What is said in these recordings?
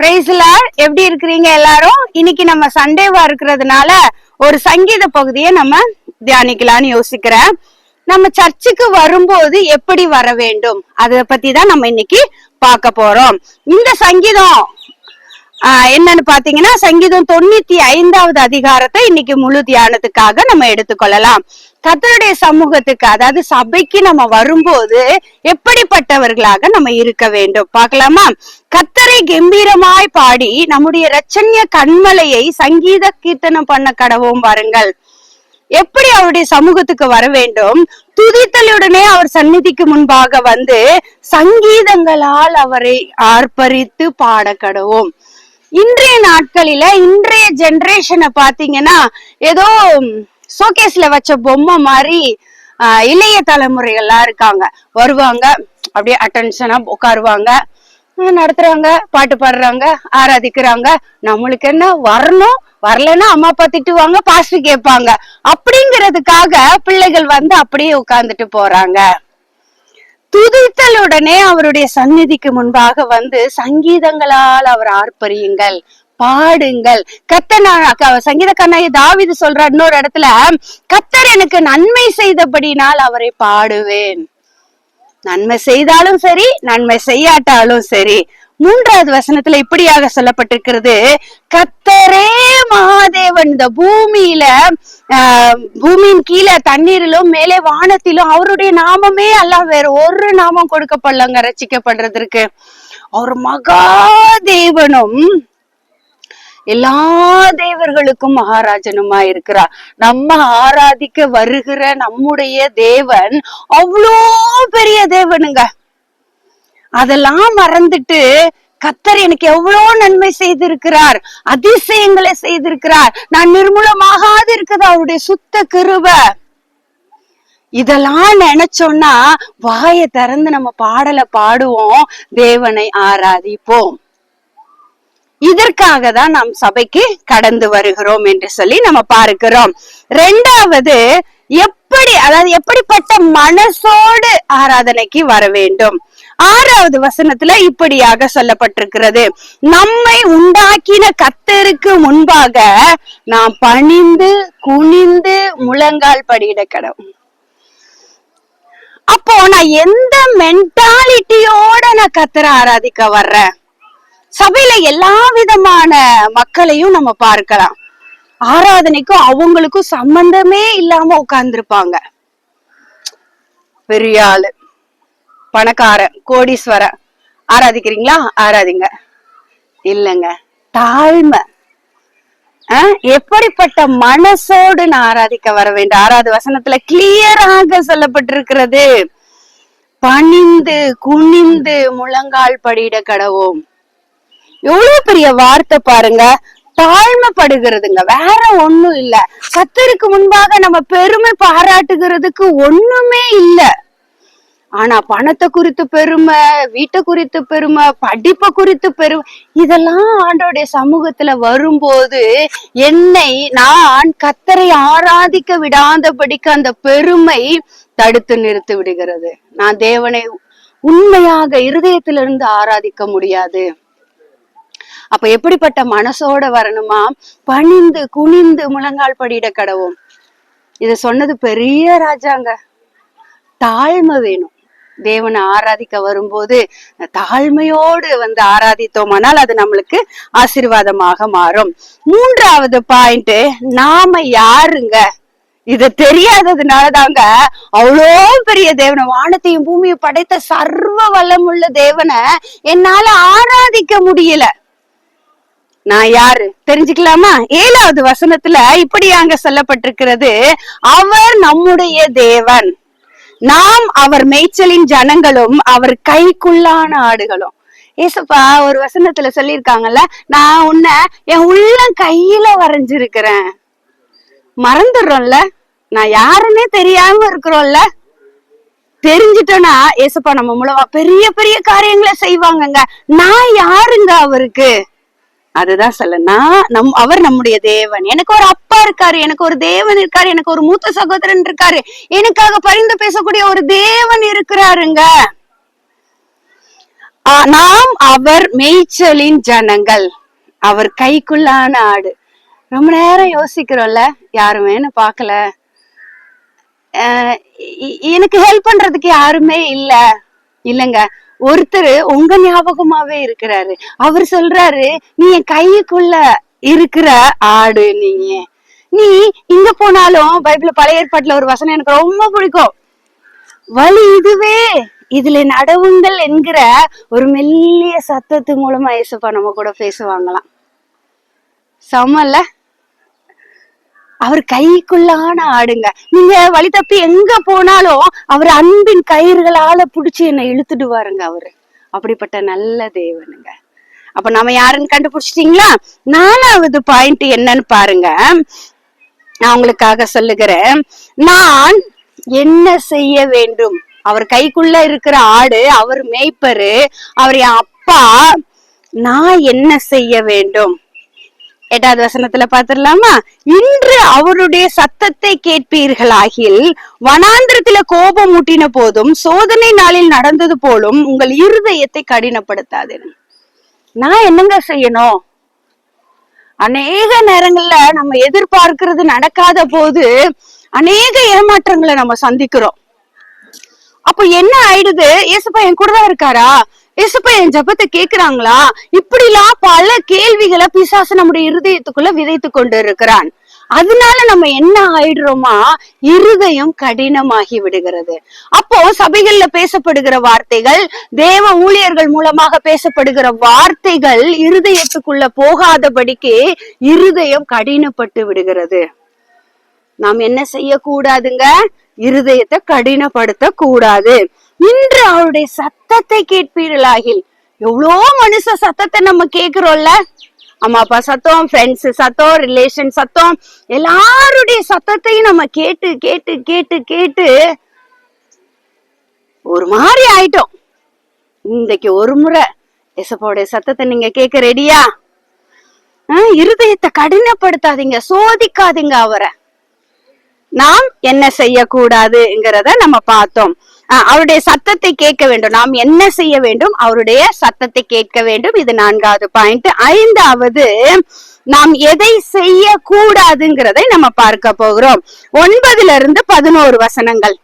பிரைஸ்லார் எப்படி இருக்கிறீங்க எல்லாரும்? இன்னைக்கு நம்ம சண்டேவா இருக்கிறதுனால ஒரு சங்கீத பகுதியை நம்ம தியானிக்கலாம்னு யோசிக்கிறேன். நம்ம சர்ச்சுக்கு வரும்போது எப்படி வர வேண்டும்? அத பத்தி தான் நம்ம இன்னைக்கு பார்க்க போறோம். இந்த சங்கீதம் என்னன்னு பாத்தீங்கன்னா சங்கீதம் தொண்ணூத்தி ஐந்தாவது அதிகாரத்தை இன்னைக்கு முழு தியானத்துக்காக நம்ம எடுத்துக்கொள்ளலாம். கத்தருடைய சமூகத்துக்கு அதாவது சபைக்கு நம்ம வரும்போது எப்படிப்பட்டவர்களாக நம்ம இருக்க வேண்டும்? பார்க்கலாமா? கத்தரை கம்பீரமாய் பாடி நம்முடைய ரச்சன்ய கண்மலையை சங்கீத கீர்த்தனம் பண்ண கடவும் வாருங்கள். எப்படி அவருடைய சமூகத்துக்கு வர வேண்டும்? துதித்தலுடனே அவர் சந்நிதிக்கு முன்பாக வந்து சங்கீதங்களால் அவரை ஆர்ப்பரித்து பாட கடவும் இன்றைய நாட்களில இன்றைய ஜென்ரேஷனை பாத்தீங்கன்னா ஏதோ ஷோகேஸ்ல வச்ச பொம்மை மாதிரி ஆஹ், இளைய தலைமுறைகள்லாம் இருக்காங்க. வருவாங்க அப்படியே அட்டென்ஷனா உட்காருவாங்க நடத்துறாங்க பாட்டு பாடுறாங்க ஆராதிக்கிறாங்க. நம்மளுக்கு என்ன வரணும் வரலன்னா அம்மா அப்பா திட்டுவாங்க பாஸ்ட் கேட்பாங்க. அப்படிங்கிறதுக்காக பிள்ளைகள் வந்து அப்படியே உட்கார்ந்துட்டு போறாங்க. துதித்தலுடனே அவருடைய சந்நிதிக்கு முன்பாக வந்து சங்கீதங்களால் அவர் ஆர்ப்பரியுங்கள் பாடுங்கள். கத்தனா சங்கீத கண்ணாய தாவிது சொல்ற இன்னொரு இடத்துல கத்தர் எனக்கு நன்மை செய்தபடினால் அவரை பாடுவேன். நன்மை செய்தாலும் சரி நன்மை செய்யாட்டாலும் சரி. மூன்றாவது வசனத்துல இப்படியாக சொல்லப்பட்டிருக்கிறது கத்தரே மகாதேவன் இந்த பூமியில ஆஹ், பூமியின் கீழே தண்ணீரிலும் மேலே வானத்திலும் அவருடைய நாமமே அல்ல வேற ஒரு நாமம் கொடுக்கப்படலங்க ரசிக்கப்படுறதுக்கு அவர் மகாதேவனும் எல்லா தேவர்களுக்கும் மகாராஜனுமா இருக்கிறார். நம்ம ஆராதிக்க வருகிற நம்முடைய தேவன் அவ்வளோ பெரிய தேவனுங்க. அதெல்லாம் மறந்துட்டு கத்தர் எனக்கு எவ்வளவு நன்மை செய்திருக்கிறார் அதிசயங்களை செய்திருக்கிறார். நான் நிர்மூலமாகாது இருக்குது அவருடைய சுத்த கருவ இதெல்லாம் நினைச்சோம்னா வாயை திறந்து நம்ம பாடலை பாடுவோம் தேவனை ஆராதிப்போம். இதற்காக தான் நாம் சபைக்கு கடந்து வருகிறோம் என்று சொல்லி நம்ம பார்க்கிறோம். ரெண்டாவது எப்படி அதாவது எப்படிப்பட்ட மனசோடு ஆராதனைக்கு வர வேண்டும்? ஆறாவது வசனத்துல இப்படியாக சொல்லப்பட்டிருக்கிறது. நம்மை உண்டாக்கின கத்தருக்கு முன்பாக நாம் பணிந்து குனிந்து முழங்கால் படியிட கடவும் அப்போ நான் எந்த மென்டாலிட்டியோட நான் கத்தரை ஆராதிக்க வர்றேன்? சபையில எல்லா விதமான மக்களையும் நம்ம பார்க்கலாம். ஆராதனைக்கும் அவங்களுக்கும் சம்பந்தமே இல்லாம உட்கார்ந்துருப்பாங்க. பெரிய ஆளு. பணக்காரன் கோடீஸ்வரன். ஆராதிக்கிறீங்களா? ஆராதிங்க. இல்லைங்க. தாழ்மை. எப்படிப்பட்ட மனசோடு நான் ஆராதிக்க வர வேண்டும்? ஆறாவது வசனத்துல கிளியராக சொல்லப்பட்டிருக்கிறது. பணிந்து குனிந்து முழங்கால் படியிட கடவோம். எவ்வளவு பெரிய வார்த்தை பாருங்க. தாழ்மைப்படுகிறதுங்க. வேற ஒண்ணும் இல்ல. கத்தருக்கு முன்பாக நம்ம பெருமை பாராட்டுகிறதுக்கு ஒண்ணுமே இல்ல. ஆனா பணத்தை குறித்து பெருமை வீட்டை குறித்து பெருமை படிப்பை குறித்து பெருமை இதெல்லாம் ஆண்டோடைய சமூகத்துல வரும்போது என்னை நான் கத்தரை ஆராதிக்க விடாதபடிக்கு அந்த பெருமை தடுத்து நிறுத்தி விடுகிறது. நான் தேவனை உண்மையாக இருதயத்திலிருந்து ஆராதிக்க முடியாது. அப்ப எப்படிப்பட்ட மனசோட வரணுமா? பணிந்து குனிந்து முழங்கால் படியிட கடவும். இத சொன்னது பெரிய ராஜாங்க. தாழ்மை வேணும். தேவனை ஆராதிக்க வரும்போது தாழ்மையோடு வந்து ஆராதித்தோமானால் அது நம்மளுக்கு ஆசீர்வாதமாக மாறும். மூன்றாவது பாயிண்ட் நாம யாருங்க? இது தெரியாததுனாலதாங்க அவ்வளோ பெரிய தேவனை வானத்தையும் பூமியை படைத்த சர்வ வளமுள்ள தேவனை என்னால ஆராதிக்க முடியல. நான் யாரு? தெரிஞ்சுக்கலாமா? ஏழாவது வசனத்துல இப்படி அங்க சொல்லப்பட்டிருக்கிறது அவர் நம்முடைய தேவன். நாம் அவர் மேய்ச்சலின் ஜனங்களும் அவர் கைக்குள்ளான ஆடுகளும். ஏசப்பா ஒரு வசனத்துல சொல்லியிருக்காங்கல்ல நான் உன்னை என் உள்ள கையில வரைஞ்சிருக்கிறேன். மறந்துடுறோம்ல? நான் யாருன்னே தெரியாம இருக்கிறோம்ல? தெரிஞ்சிட்டோம்னா ஏசப்பா நம்ம மூலமா பெரிய பெரிய காரியங்களை செய்வாங்கங்க. நான் யாருங்க அவருக்கு? அதுதான் சொல்ல நான் நம் அவர் நம்முடைய தேவன். எனக்கு ஒரு அப்பா இருக்காரு எனக்கு ஒரு தேவன் இருக்காரு எனக்கு ஒரு மூத்த சகோதரன் இருக்காரு. எனக்காக பரிந்து பேசக்கூடிய ஒரு தேவன் இருக்கிறாருங்க. நாம் அவர் மேய்ச்சலின் ஜனங்கள். அவர் கைக்குள்ளான ஆடு. ரொம்ப நேரம் யோசிக்கிறோம்ல யாருமேனு பாக்கல பார்க்கல. அஹ் எனக்கு ஹெல்ப் பண்றதுக்கு யாருமே இல்ல. இல்லங்க. ஒருத்தர் உங்க ஞாபகமாவே இருக்கிறாரு. அவர் சொல்றாரு நீ என் கைக்குள்ள இருக்கிற ஆடு நீங்க நீ இங்க போனாலும் பைபிள் பழைய ஏற்பாட்டுல ஒரு வசனம் எனக்கு ரொம்ப பிடிக்கும். வழி இதுவே. இதுல நடவுங்கள் என்கிற ஒரு மெல்லிய சத்தத்து மூலமா ஏசப்பா நம்ம கூட பேசுவாங்களாம். செமல்ல அவர் கைக்குள்ளான ஆடுங்க. நீங்க வழி தப்பி எங்க போனாலும் அவர் அன்பின் கயிறுகளால புடிச்சு என்னை இழுத்துட்டு வாருங்க அவரு. அப்படிப்பட்ட நல்ல தேவனுங்க. அப்ப நாம யாருன்னு கண்டுபிடிச்சிட்டீங்களா? நாலாவது பாயிண்ட் என்னன்னு பாருங்க. நான் உங்களுக்காக சொல்லுகிறேன். நான் என்ன செய்ய வேண்டும்? அவர் கைக்குள்ள இருக்கிற ஆடு அவர் மேய்ப்பரு அவர் என் அப்பா. நான் என்ன செய்ய வேண்டும்? எட்டாவது வசனத்துல பாத்துடலாமா இன்று அவருடைய சத்தத்தை கேட்பீர்களாகில் வனாந்திரத்துல கோபம் ஊட்டின போதும் சோதனை நாளில் நடந்தது போலும் உங்கள் இருதயத்தை கடினப்படுத்தாது. நான் என்னங்க செய்யணும்? அநேக நேரங்கள்ல நம்ம எதிர்பார்க்கிறது நடக்காத போது அநேக ஏமாற்றங்களை நம்ம சந்திக்கிறோம். அப்ப என்ன ஆயிடுது? ஏசப்பா என் கூட தான் இருக்காரா? ஏசப்பா என் ஜபத்தை கேக்குறாங்களா? இப்படிலாம் பல கேள்விகளை பிசாசு நம்முடைய இருதயத்துக்குள்ள விதைத்து கொண்டு இருக்கிறான் அதனால நம்ம என்ன ஆயிடுறோமா? இருதயம் கடினமாகி விடுகிறது. அப்போ சபைகள்ல பேசப்படுகிற வார்த்தைகள் தேவ ஊழியர்கள் மூலமாக பேசப்படுகிற வார்த்தைகள் இருதயத்துக்குள்ள போகாதபடிக்கு இருதயம் கடினப்பட்டு விடுகிறது. நாம் என்ன செய்யக்கூடாதுங்க? இருதயத்தை கடினப்படுத்த கூடாது இன்று அவருடைய சத்தத்தை கேட்பீர்களாகில். எவ்வளோ மனுஷ சத்தத்தை நம்ம கேக்குறோம்ல அம்மா அப்பா சத்தம் ஃப்ரெண்ட்ஸ் சத்தம் ரிலேஷன் சத்தம் எல்லாருடைய சத்தத்தையும் நம்ம கேட்டு கேட்டு கேட்டு கேட்டு ஒரு மாதிரி ஆயிட்டோம். இன்னைக்கு ஒரு முறை எசப்பாவுடைய சத்தத்தை நீங்க கேட்க ரெடியா இருதயத்தை கடினப்படுத்தாதீங்க சோதிக்காதீங்க அவரை. நாம் என்ன செய்யக்கூடாதுங்கிறத நம்ம பார்த்தோம். அவருடைய சத்தத்தை கேட்க வேண்டும். நாம் என்ன செய்ய வேண்டும்? அவருடைய சத்தத்தை கேட்க வேண்டும். இது நான்காவது பாயிண்ட். ஐந்தாவது நாம் எதை செய்ய கூடாதுங்கிறதை நம்ம பார்க்க போகிறோம். ஒன்பதுல இருந்து பதினோரு வசனங்கள்.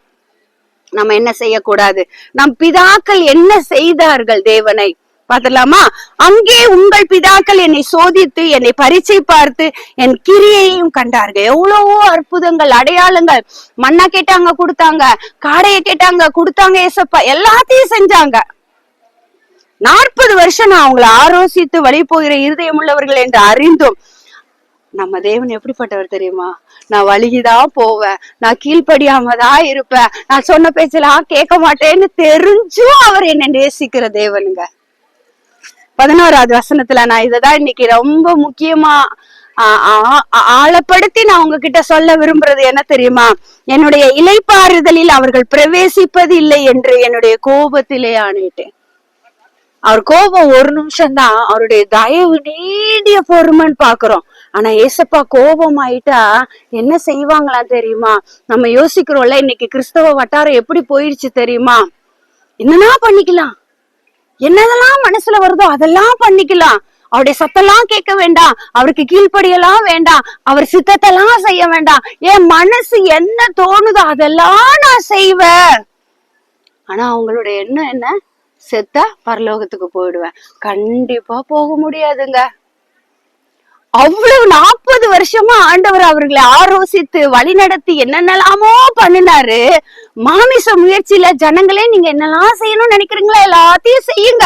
நம்ம என்ன செய்யக்கூடாது? நம் பிதாக்கள் என்ன செய்தார்கள் தேவனை? பார்த்துடலாமா? அங்கே உங்கள் பிதாக்கள் என்னை சோதித்து என்னை பரீட்சை பார்த்து என் கிரியையும் கண்டார்கள். எவ்வளவோ அற்புதங்கள் அடையாளங்கள். மண்ணா கேட்டாங்க கொடுத்தாங்க. காடைய கேட்டாங்க கொடுத்தாங்க ஏசப்பா. எல்லாத்தையும் செஞ்சாங்க. நாற்பது வருஷம் நான் அவங்களை ஆரோசித்து வழி போகிற இருதயம் உள்ளவர்கள் என்று அறிந்தும் நம்ம தேவன் எப்படிப்பட்டவர் தெரியுமா? நான் வழிதான் போவேன். நான் கீழ்ப்படியாம தான் இருப்பேன். நான் சொன்ன பேச்செல்லாம் கேட்க மாட்டேன்னு தெரிஞ்சும் அவர் என்ன நேசிக்கிற தேவனுங்க. பதினோராவது வசனத்துல நான் இததான் இன்னைக்கு ரொம்ப முக்கியமா ஆழப்படுத்தி நான் உங்ககிட்ட சொல்ல விரும்புறது என்ன தெரியுமா? என்னுடைய இலைப்பாறுதலில் அவர்கள் பிரவேசிப்பது இல்லை என்று என்னுடைய கோபத்திலே ஆணையிட்டேன். அவர் கோபம் ஒரு நிமிஷம் தான் அவருடைய தயவு நீடிய பொறுமைன்னு பாக்குறோம். ஆனா ஏசப்பா கோபம் ஆயிட்டா என்ன செய்வாங்களா தெரியுமா? நம்ம யோசிக்கிறோம்ல இன்னைக்கு கிறிஸ்தவ வட்டாரம் எப்படி போயிருச்சு தெரியுமா? என்னன்னா பண்ணிக்கலாம். என்னதெல்லாம் மனசுல வருதோ அதெல்லாம் பண்ணிக்கலாம். அவருடைய சத்தெல்லாம் கேட்க வேண்டாம். அவருக்கு கீழ்ப்படியெல்லாம் வேண்டாம். அவர் சித்தத்தெல்லாம் செய்ய வேண்டாம். என் மனசு என்ன தோணுதோ அதெல்லாம் நான் செய்வேன். ஆனா அவங்களுடைய எண்ணம் என்ன? செத்த பரலோகத்துக்கு போயிடுவேன். கண்டிப்பா போக முடியாதுங்க. அவ்வளவு நாற்பது வருஷமா ஆண்டவர் அவர்களை ஆரோசித்து வழி நடத்தி என்னென்னலாமோ பண்ணினாரு. மாமிச முயற்சியில ஜனங்களே நீங்க என்னெல்லாம் செய்யணும்னு நினைக்கிறீங்களோ எல்லாத்தையும் செய்யுங்க.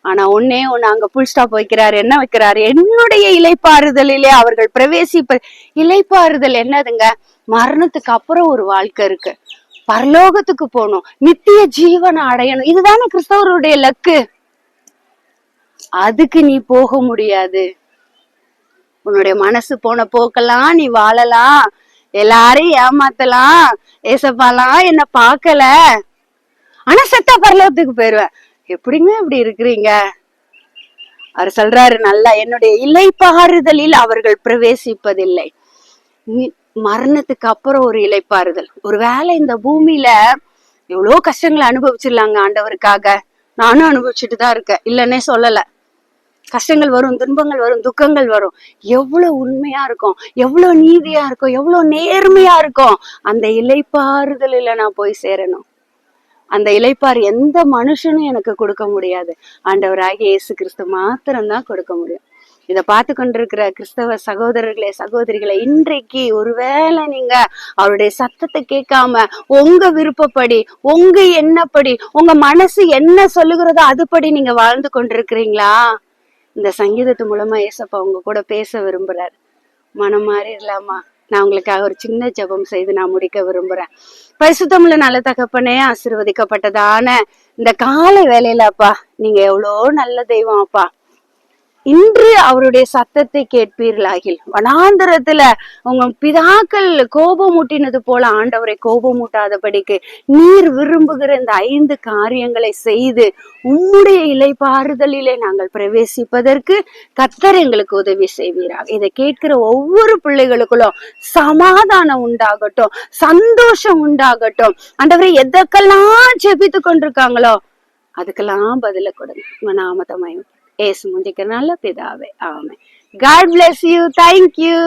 ஆனா ஒன்னே ஒண்ணு அங்க புல் ஸ்டாப் வைக்கிறாரு. என்ன வைக்கிறாரு? என்னுடைய இலைப்பாறுதலிலே அவர்கள் பிரவேசிப்ப இலைப்பாறுதல் என்னதுங்க? மரணத்துக்கு அப்புறம் ஒரு வாழ்க்கை இருக்கு. பரலோகத்துக்கு போகணும். நித்திய ஜீவனை அடையணும். இதுதானே கிறிஸ்தவருடைய லக்கு. அதுக்கு நீ போக முடியாது. உன்னுடைய மனசு போன போக்கெல்லாம் நீ வாழலாம். எல்லாரையும் ஏமாத்தலாம். ஏசப்பாலாம் என்ன பார்க்கல. ஆனா செத்தா பரலோகத்துக்கு போயிருவேன். எப்படிங்க இப்படி இருக்கிறீங்க? அவர் சொல்றாரு நல்லா என்னுடைய இலைப்பாறுதலில் அவர்கள் பிரவேசிப்பதில்லை. மரணத்துக்கு அப்புறம் ஒரு இலைப்பாறுதல் ஒருவேளை இந்த பூமியில எவ்வளவு கஷ்டங்களை அனுபவிச்சிடலாங்க ஆண்டவருக்காக. நானும் அனுபவிச்சுட்டு தான் இருக்கேன். இல்லைன்னே சொல்லலை. கஷ்டங்கள் வரும் துன்பங்கள் வரும் துக்கங்கள் வரும். எவ்வளவு உண்மையா இருக்கும் எவ்வளவு நீதியா இருக்கும் எவ்வளவு நேர்மையா இருக்கும். அந்த இலைப்பாறுதலில் நான் போய் சேரணும். அந்த இலைப்பாறு எந்த மனுஷனும் எனக்கு கொடுக்க முடியாது. ஆண்டவராகிய இயேசு கிறிஸ்து மாத்திரம்தான் கொடுக்க முடியும். இதை பார்த்து கொண்டிருக்கிற கிறிஸ்தவ சகோதரர்களே சகோதரிகளை இன்றைக்கு ஒருவேளை நீங்க அவருடைய சத்தத்தை கேட்காம உங்க விருப்பப்படி உங்க எண்ணப்படி உங்க மனசு என்ன சொல்லுகிறதோ அதுபடி நீங்க வாழ்ந்து கொண்டிருக்கிறீங்களா? இந்த சங்கீதத்து மூலமா ஏசப்பா உங்க கூட பேச விரும்புறாரு. மனம் மாறிடலாமா நான் உங்களுக்காக ஒரு சின்ன ஜெபம் செய்து நான் முடிக்க விரும்புறேன். பரிசுத்தமுள்ள நல்ல தகப்பனே ஆசிர்வதிக்கப்பட்டதான இந்த காலை வேலையில அப்பா நீங்க எவ்வளோ நல்ல தெய்வம் அப்பா. இன்று அவருடைய சத்தத்தை கேட்பீர்களாகில். வனாந்தரத்துல உங்க பிதாக்கள் கோபமூட்டினது போல ஆண்டவரை கோபமூட்டாதபடிக்கு நீர் விரும்புகிற இந்த ஐந்து காரியங்களை செய்து உம்முடைய இலைப்பாறுதலிலே நாங்கள் பிரவேசிப்பதற்கு கத்தர் எங்களுக்கு உதவி செய்வீராக. இதை கேட்கிற ஒவ்வொரு பிள்ளைகளுக்குள்ளும் சமாதானம் உண்டாகட்டும் சந்தோஷம் உண்டாகட்டும். ஆண்டவரை எதற்கெல்லாம் ஜெபித்து கொண்டிருக்காங்களோ அதுக்கெல்லாம் பதில கொடுங்க. உங்க நாமத்தை மயம் ஏசு முந்திக்கிற நல்ல பிதாவே. ஆமே காட் பிளஸ் யூ தேங்க்யூ